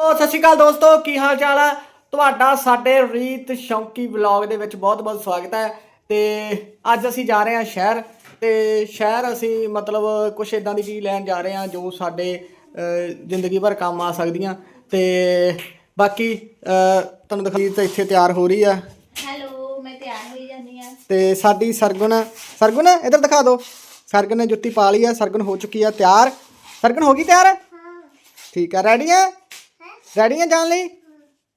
ਓ ਸਤਿ ਸ਼੍ਰੀ ਅਕਾਲ ਦੋਸਤੋ ਕੀ ਹਾਲ ਚਾਲ ਹੈ ਤੁਹਾਡਾ ਸਾਡੇ ਰੀਤ ਸ਼ੌਂਕੀ ਵਲੌਗ ਦੇ ਵਿੱਚ ਬਹੁਤ-ਬਹੁਤ ਸਵਾਗਤ ਹੈ ਤੇ ਅੱਜ ਅਸੀਂ ਜਾ ਰਹੇ ਹਾਂ ਸ਼ਹਿਰ ਤੇ ਸ਼ਹਿਰ ਅਸੀਂ ਮਤਲਬ ਕੁਝ ਇਦਾਂ ਦੀ ਚੀਜ਼ ਲੈਣ ਜਾ ਰਹੇ ਹਾਂ ਜੋ ਸਾਡੇ ਜ਼ਿੰਦਗੀ ਭਰ ਕੰਮ ਆ ਸਕਦੀਆਂ ਤੇ ਬਾਕੀ ਤੁਹਾਨੂੰ ਦਿਖਾਈ ਤਾਂ ਇੱਥੇ ਤਿਆਰ ਹੋ ਰਹੀ ਆ। ਹੈਲੋ ਮੈਂ ਤਿਆਰ ਹੋਈ ਜਾਂਦੀ ਆ ਤੇ ਸਾਡੀ ਸਰਗੁਣ ਸਰਗੁਣ ਇੱਧਰ ਦਿਖਾ ਦਿਓ। ਸਰਗੁਣ ਨੇ ਜੁੱਤੀ ਪਾ ਲਈ ਆ ਸਰਗੁਣ ਹੋ ਚੁੱਕੀ ਆ ਤਿਆਰ। ਸਰਗੁਣ ਹੋ ਗਈ ਤਿਆਰ? ਹਾਂ। ਠੀਕ ਆ ਰੈਡੀ ਆ? ਰੈਡੀ ਜਾਣ ਲਈ?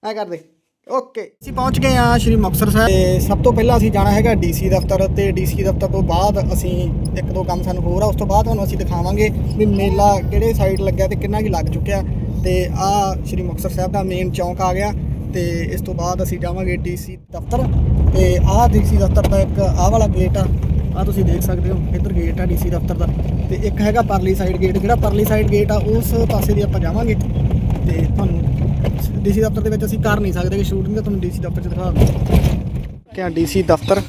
ਐ ਕਰਦੇ ਓਕੇ। ਅਸੀਂ ਪਹੁੰਚ ਗਏ ਆ ਸ਼੍ਰੀ ਮੁਕਤਸਰ ਸਾਹਿਬ। ਤੇ ਸਭ ਤੋਂ ਪਹਿਲਾਂ ਅਸੀਂ ਜਾਣਾ ਹੈਗਾ ਡੀਸੀ ਦਫ਼ਤਰ। ਤੇ ਡੀਸੀ ਦਫ਼ਤਰ ਤੋਂ ਬਾਅਦ ਅਸੀਂ ਇੱਕ ਦੋ ਕੰਮ ਸਾਨੂੰ ਹੋਰ ਆ। ਉਸ ਤੋਂ ਬਾਅਦ ਤੁਹਾਨੂੰ ਅਸੀਂ ਦਿਖਾਵਾਂਗੇ ਵੀ ਮੇਲਾ ਕਿਹੜੇ ਸਾਈਡ ਲੱਗਿਆ ਤੇ ਕਿੰਨਾ ਕੀ ਲੱਗ ਚੁੱਕਿਆ। ਤੇ ਆ ਸ਼੍ਰੀ ਮੁਕਤਸਰ ਸਾਹਿਬ ਦਾ ਮੇਨ ਚੌਂਕ ਆ ਗਿਆ। ਤੇ ਇਸ ਤੋਂ ਬਾਅਦ ਅਸੀਂ ਜਾਵਾਂਗੇ ਡੀਸੀ ਦਫ਼ਤਰ। ਤੇ ਆਹ ਡੀਸੀ ਦਫ਼ਤਰ ਦਾ ਇੱਕ ਆਹ ਵਾਲਾ ਗੇਟ ਆ। ਆ ਤੁਸੀਂ ਦੇਖ ਸਕਦੇ ਹੋ, ਇੱਧਰ ਗੇਟ ਆ ਡੀਸੀ ਦਫ਼ਤਰ ਦਾ। ਤੇ ਇੱਕ ਹੈਗਾ ਪਰਲੀ ਸਾਈਡ ਗੇਟ ਜਿਹੜਾ ਪਰਲੀ ਸਾਈਡ ਗੇਟ ਆ, ਉਸ ਪਾਸੇ ਦੀ ਆਪਾਂ ਜਾਵਾਂਗੇ। ਤੇ ਤੁਹਾਨੂੰ ਡੀਸੀ ਦਫ਼ਤਰ ਦੇ ਵਿੱਚ ਅਸੀਂ ਕਰ ਨਹੀਂ ਸਕਦੇ ਕਿ ਸ਼ੂਟਿੰਗ, ਤਾਂ ਤੁਹਾਨੂੰ ਡੀਸੀ ਦਫ਼ਤਰ 'ਚ ਦਿਖਾ ਦਿੰਦੇ ਕਿਆ ਡੀਸੀ ਦਫ਼ਤਰ?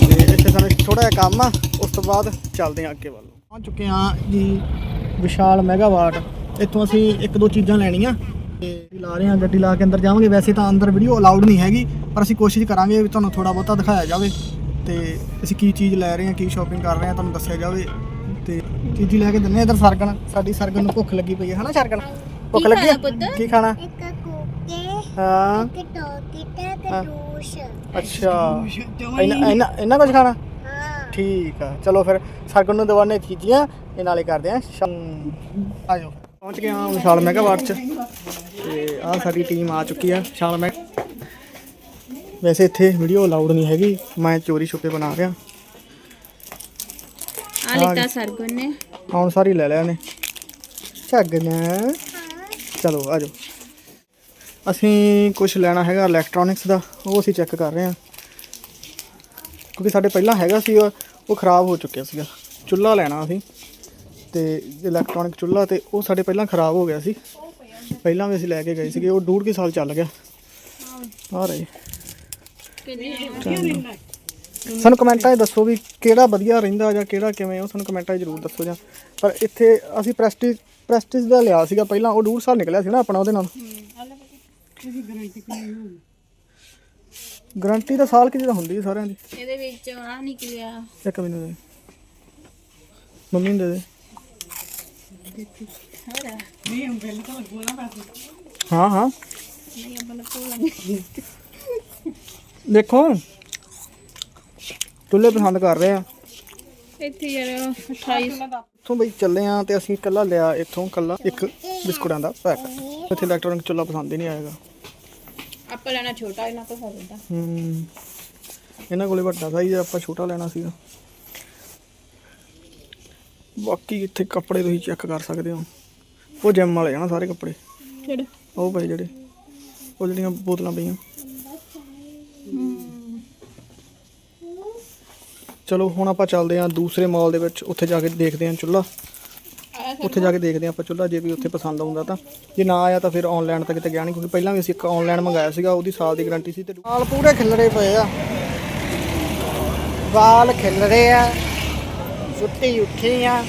ਤੇ ਇੱਥੇ ਸਾਨੂੰ ਥੋੜਾ ਜਿਹਾ ਕੰਮ ਆ, ਉਸ ਤੋਂ ਬਾਅਦ ਚੱਲਦੇ ਹਾਂ ਅੱਗੇ ਵੱਲ। ਪਹੁੰਚ ਚੁੱਕੇ ਹਾਂ ਜੀ ਵਿਸ਼ਾਲ ਮੈਗਾਵਾਟ ਇੱਥੋਂ ਅਸੀਂ ਇੱਕ ਦੋ ਚੀਜ਼ਾਂ ਲੈਣੀਆਂ, ਤੇ ਲਾ ਰਹੇ ਹਾਂ, ਗੱਡੀ ਲਾ ਕੇ ਅੰਦਰ ਜਾਵਾਂਗੇ। ਵੈਸੇ ਤਾਂ ਅੰਦਰ ਵੀਡੀਓ ਅਲਾਉਡ ਨਹੀਂ ਹੈਗੀ, ਪਰ ਅਸੀਂ ਕੋਸ਼ਿਸ਼ ਕਰਾਂਗੇ ਵੀ ਤੁਹਾਨੂੰ ਥੋੜਾ ਬਹੁਤਾ ਦਿਖਾਇਆ ਜਾਵੇ। ਤੇ ਅਸੀਂ ਕੀ ਚੀਜ਼ ਲੈ ਰਹੇ ਹਾਂ, ਕੀ ਸ਼ਾਪਿੰਗ ਕਰ ਰਹੇ ਹਾਂ, ਤੁਹਾਨੂੰ ਦੱਸਿਆ ਜਾਵੇ। ਤੇ ਕੀ ਚੀਜ਼ ਲੈ ਕੇ ਦਿੰਨੇ ਇਧਰ ਸਰਗਣ ਸਾਡੀ ਸਰਗਣ ਨੂੰ ਭੁੱਖ ਲੱਗੀ ਪਈ ਹੈ ਹਨਾ ਸਰਗਣ? ਭੁੱਖ ਕੀ ਲੱਗੀ ਖਾਣਾ ਹੈ ਪੁੱਤ? ਕੀ ਖਾਣਾ? ਇੱਕ ਕੁੱਕੇ ਹਾਂ। ਇੱਕ ਟੋਕੀ ਤੇ ਹਾਂ। ਅੱਛਾ। ਇਹਨਾਂ ਇਹਨਾਂ ਇਹਨਾਂ ਕੁਝ ਖਾਣਾ? ਹਾਂ। ਠੀਕ ਆ। ਚਲੋ ਫਿਰ ਸਰਗਣ ਨੂੰ ਦਵਾਨੇ ਚੀਜ਼ੀਆਂ ਇਹ ਨਾਲੇ ਕਰਦੇ ਆ ਆ ਜਾਓ ਪਹੁੰਚ ਗਏ ਹਾਂ ਵਿਸ਼ਾਲ ਮੈਗਾਵਾਟ ਚ। ਤੇ ਆ ਸਾਡੀ ਟੀਮ ਆ ਚੁੱਕੀ ਆ ਵਿਸ਼ਾਲ ਮੈਗ ਵੈਸੇ ਇੱਥੇ ਵੀਡੀਓ ਅਲਾਉਡ ਨਹੀਂ ਹੈਗੀ। ਮੈਂ ਚੋਰੀ ਛੁਪੇ ਬਣਾ ਰਿਹਾ। ਆ ਲਿੱਤਾ ਸਰਗੁਣ ਨੇ। ਹੁਣ ਸਾਰੀ ਲੈ ਲਿਆ ਨੇ। ਝੱਗਣਾ ਚਲੋ ਆ ਜਾਓ। ਅਸੀਂ ਕੁਝ ਲੈਣਾ ਹੈਗਾ ਇਲੈਕਟ੍ਰੋਨਿਕਸ ਦਾ ਉਹ ਅਸੀਂ ਚੈੱਕ ਕਰ ਰਹੇ ਹਾਂ। ਕਿਉਂਕਿ ਸਾਡੇ ਪਹਿਲਾਂ ਹੈਗਾ ਸੀ ਉਹ ਖਰਾਬ ਹੋ ਚੁੱਕਿਆ ਸੀਗਾ। ਚੁੱਲ੍ਹਾ ਲੈਣਾ ਅਸੀਂ। ਤੇ ਇਲੈਕਟ੍ਰੋਨਿਕ ਚੁੱਲ੍ਹਾ ਤੇ ਉਹ ਸਾਡੇ ਪਹਿਲਾਂ ਖਰਾਬ ਹੋ ਗਿਆ ਸੀ। ਪਹਿਲਾਂ ਵੀ ਅਸੀਂ ਲੈ ਕੇ ਗਏ ਸੀਗੇ ਉਹ ਡੂਢ ਕੁ ਸਾਲ ਚੱਲ ਗਿਆ। ਆ ਰਹੇ। ਸਾਨੂੰ ਕਮੈਂਟਾਂ 'ਚ ਦੱਸੋ ਵੀ ਕਿਹੜਾ ਵਧੀਆ ਰਹਿੰਦਾ ਜਾਂ ਕਿਹੜਾ ਕਿਵੇਂ ਉਹ ਸਾਨੂੰ ਕਮੈਂਟਾਂ 'ਚ ਜ਼ਰੂਰ ਦੱਸੋ ਜਾਂ। ਪਰ ਇੱਥੇ ਅਸੀਂ ਪ੍ਰੈਸਟੀਜ ਪ੍ਰੈਸਟੀਜ ਦਾ ਲਿਆ ਸੀਗਾ ਪਹਿਲਾਂ ਉਹ ਡੂਢ ਸਾਲ ਨਿਕਲਿਆ ਸੀ ਨਾ ਆਪਣਾ ਉਹਦੇ ਨਾਲ। ਗਾਰੰਟੀ ਤਾਂ ਸਾਲ ਕਿਤੇ ਹੁੰਦੀ ਹੈ ਸਾਰਿਆਂ ਦੀ। ਇਹਦੇ ਵਿੱਚ ਆ ਨਿਕਲਿਆ। ਇੱਕ ਮੈਨੂੰ ਦੇ ਮੰਮੀ ਨੂੰ ਦੇ ਦੇ। ਹਾਂ ਹਾਂ। ਨਹੀਂ ਦੇਖੋ। ਚੁੱਲ੍ਹੇ ਪਸੰਦ ਕਰ ਰਹੇ ਆ। ਇੱਥੇ ਯਾਰ 28 ਇੱਥੋਂ ਬਈ ਚੱਲੇ ਆ ਤੇ ਅਸੀਂ ਕੱਲਾ ਲਿਆ ਇੱਥੋਂ ਕੱਲਾ ਇੱਕ ਬਿਸਕੁਟਾਂ ਦਾ ਪੈਕ। ਇੱਥੇ ਇਲੈਕਟ੍ਰੋਨਿਕ ਚੁੱਲ੍ਹਾ ਪਸੰਦ ਹੀ ਨਹੀਂ ਆਏਗਾ। ਆਪਾਂ ਲੈਣਾ ਛੋਟਾ ਇਹਨਾਂ ਤੋਂ ਹੋ ਜਾਂਦਾ ਹੂੰ ਇਹਨਾਂ ਕੋਲੇ ਵੱਡਾ ਸਾਈਜ਼ ਆਪਾਂ ਛੋਟਾ ਲੈਣਾ ਸੀਗਾ। ਬਾਕੀ ਇੱਥੇ ਕੱਪੜੇ ਤੁਸੀਂ ਚੈੱਕ ਕਰ ਸਕਦੇ ਹੋ। ਉਹ ਜਿਮ ਵਾਲੇ ਆ ਨਾ ਸਾਰੇ ਕੱਪੜੇ। ਕਿਹੜੇ? ਉਹ ਪਏ ਜਿਹੜੇ ਉਹ ਜਿਹੜੀਆਂ ਬੋਤਲਾਂ ਪਈਆਂ। ਚਲੋ ਹੁਣ ਆਪਾਂ ਚੱਲਦੇ ਹਾਂ ਦੂਸਰੇ ਮਾਲ ਦੇ ਵਿੱਚ, ਉੱਥੇ ਜਾ ਕੇ ਦੇਖਦੇ ਹਾਂ ਚੁੱਲ੍ਹਾ। ਉੱਥੇ ਜਾ ਕੇ ਦੇਖਦੇ ਹਾਂ ਆਪਾਂ ਚੁੱਲ੍ਹਾ, ਜੇ ਵੀ ਉੱਥੇ ਪਸੰਦ ਆਉਂਦਾ ਤਾਂ। ਜੇ ਨਾ ਆਇਆ ਤਾਂ ਫਿਰ ਆਨਲਾਈਨ ਤਾਂ ਕਿਤੇ ਗਿਆ ਨਹੀਂ, ਕਿਉਂਕਿ ਪਹਿਲਾਂ ਵੀ ਅਸੀਂ ਇੱਕ ਆਨਲਾਈਨ ਮੰਗਾਇਆ ਸੀਗਾ, ਉਹਦੀ ਸਾਲ ਦੀ ਗਾਰੰਟੀ ਸੀ ਤੇ ਵਾਲ ਪੂਰੇ ਖਿਲਰੇ ਪਏ ਆ। ਵਾਲ ਖਿਲਰੇ ਆ ਸੁੱਤੀ ਉੱਠੀ ਆ।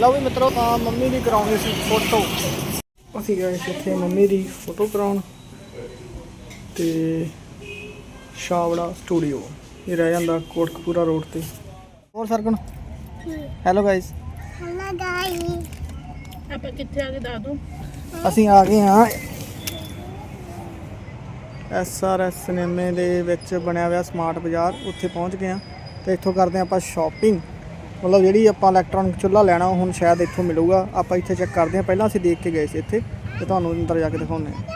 ਲਓ ਵੀ ਮਿੱਤਰੋ ਆ ਮੰਮੀ ਦੀ ਕਰਾਉਣੀ ਸੀ ਫੋਟੋ ਅਸੀਂ ਗਏ ਇੱਥੇ ਮੰਮੀ ਦੀ ਫੋਟੋ ਕਰਾਉਣ ਤੇ ਸ਼ਾਵੜਾ ਸਟੂਡੀਓ ਇਹ ਰਹਿ ਜਾਂਦਾ ਕੋਟਕਪੂਰਾ ਰੋਡ ਤੇ। ਹੋਰ ਸਰਗੁਣ? ਹੈਲੋ ਗਾਇਸ ਹਲਾ ਗਾਈ ਆਪਾਂ ਕਿੱਥੇ ਆ ਕੇ ਦੱਸ ਦੋ। ਅਸੀਂ ਆ ਗਏ ਹਾਂ। ਐਸਆਰਐਸ ਸਿਨੇਮੇ ਦੇ ਵਿੱਚ ਬਣਿਆ ਹੋਇਆ ਸਮਾਰਟ ਬਾਜ਼ਾਰ। ਉੱਥੇ ਪਹੁੰਚ ਗਏ ਹਾਂ ਤੇ ਇੱਥੋਂ ਕਰਦੇ ਹਾਂ ਆਪਾਂ ਸ਼ਾਪਿੰਗ ਮਤਲਬ ਜਿਹੜੀ ਆਪਾਂ ਇਲੈਕਟ੍ਰੋਨਿਕ ਚੁੱਲ੍ਹਾ ਲੈਣਾ ਉਹ ਹੁਣ ਸ਼ਾਇਦ ਇੱਥੋਂ ਮਿਲੂਗਾ। ਆਪਾਂ ਇੱਥੇ ਚੈੱਕ ਕਰਦੇ ਹਾਂ। ਪਹਿਲਾਂ ਅਸੀਂ ਦੇਖ ਕੇ ਗਏ ਸੀ ਇੱਥੇ। ਤੇ ਤੁਹਾਨੂੰ ਅੰਦਰ ਜਾ ਕੇ ਦਿਖਾਉਂਦੇ ਹਾਂ।